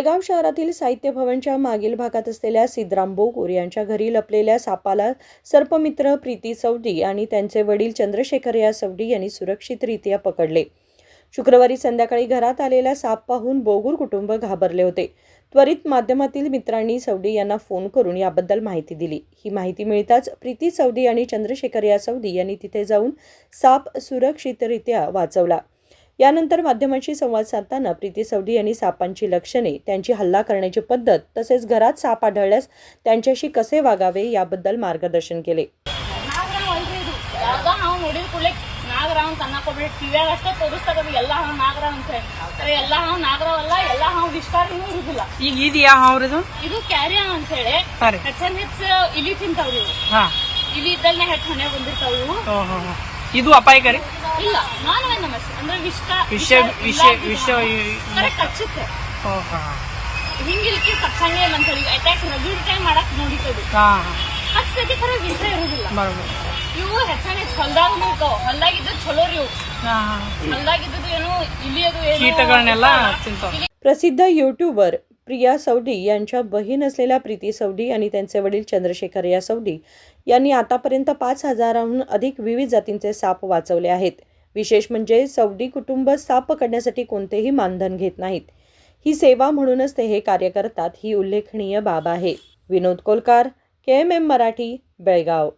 जळगाव शहरातील साहित्य भवनच्या मागील भागात असलेल्या सिद्धराम बोगूर यांच्या घरी लपलेल्या सापाला सर्पमित्र प्रीती सवडी आणि त्यांचे वडील चंद्रशेखर या सवडी यांनी सुरक्षितरित्या पकडले. शुक्रवारी संध्याकाळी घरात आलेला साप पाहून बोगूर कुटुंब घाबरले होते. त्वरित माध्यमातील मित्रांनी सवडी यांना फोन करून याबद्दल माहिती दिली. ही माहिती मिळताच प्रीती सवदी आणि चंद्रशेखर या सवदी यांनी तिथे जाऊन साप सुरक्षितरित्या वाचवला. यानंतर माध्यमांशी संवाद साधताना प्रीती सवदी यांनी सापांची लक्षणे त्यांची हल्ला करण्याची पद्धत तसेच घरात साप आढळल्यास त्यांच्याशी कसे वागावे याबद्दल मार्गदर्शन केले ನಾಗರಾವ್ ಅಲ್ರಿ ಇದು ಯಾವ್ದೋ ನಾವು ನೋಡಿದ ಕೂಡಲೇ ನಾಗರಾವ್ ಅಂತ ಅನ್ನಕ್ ಹೋಗ್ಬಿಟ್ಟು ಟಿವಿಯಾಗ ಅಷ್ಟೇ ತೋರಿಸ್ತಾರದು ಎಲ್ಲ ಹಾವು ನಾಗರಾವ್ ಅಂತ ಹೇಳಿ ಖರೆ ಎಲ್ಲ ಹಾವು ನಾಗರಾವ್ ಅಲ್ಲ ಎಲ್ಲ ಹಾವು ವಿಸ್ತಾರನೂ ಇರುದಿಲ್ಲ ಈಗ ಇದು ಯಾವ ಹಾವ್ರಿದು ಇದು ಕ್ಯಾರಿಯಾ ಅಂತ ಹೇಳಿ ಹಾ ರೀ ಹೆಚ್ಚನ್ ಹೆಚ್ಚ ಇಲಿ ತಿಂತಾವ್ರಿ ಇವು ಹಾ ಇಲಿ ಇದ್ದಲ್ನೇ ಹೆಚ್ಚ ಮನೆ ಬಂದಿರ್ತಾವ ಇವು ಓಹೋ ಇದು ಅಪಾಯಕಾರಿ? ಇಲ್ಲ ನಾನ್ ವೆನಮಸ್ ಅಂದ್ರೆ ವಿಷ ವಿಷ ವಿಷಯ ವಿಷ ಕರೆಕ್ಟ್ ಹಚ್ಚುತ್ತೆ. ಹಿಂಗಿಲ್ಕಿ ತಕ್ಷಣೇ ಅಂತ ಹೇಳಿ ಅಟ್ಯಾಕ್ ರಗಡ್ ಟೈಮ್ ಮಾಡಕ್ ನೋಡಿತದು ಹಚ್ಚತೈತಿ ಖರೆ ವಿಷಯ ಇರೋದಿಲ್ಲ. ಇವು ಹೆಚ್ಚಾನೆ ಹೊಲ್ದಾಗ ಇರ್ತಾವ. ಹೊಲ್ದಾಗ ಇದ್ದದ್ ಚಲೋ ರೀ ಇವು ಹೊಲ್ದಾಗ ಇದ್ದದ್ದು ಏನು ಇಲಿಯದು ಕೀಟಗಳನ್ನೆಲ್ಲ ಪ್ರಸಿದ್ಧ ಯೂಟ್ಯೂಬರ್ प्रिया सवडी यांच्या बहीण असलेल्या प्रीती सवडी आणि त्यांचे वडील चंद्रशेखर या सवडी यांनी आतापर्यंत पाच हजाराहून अधिक विविध जातींचे साप वाचवले आहेत. विशेष म्हणजे सवडी कुटुंब साप पकडण्यासाठी कोणतेही मानधन घेत नाहीत. ही सेवा म्हणूनच ते हे कार्य करतात ही उल्लेखनीय बाब आहे. Vinod Kolkar K M M Marathi Belgaum.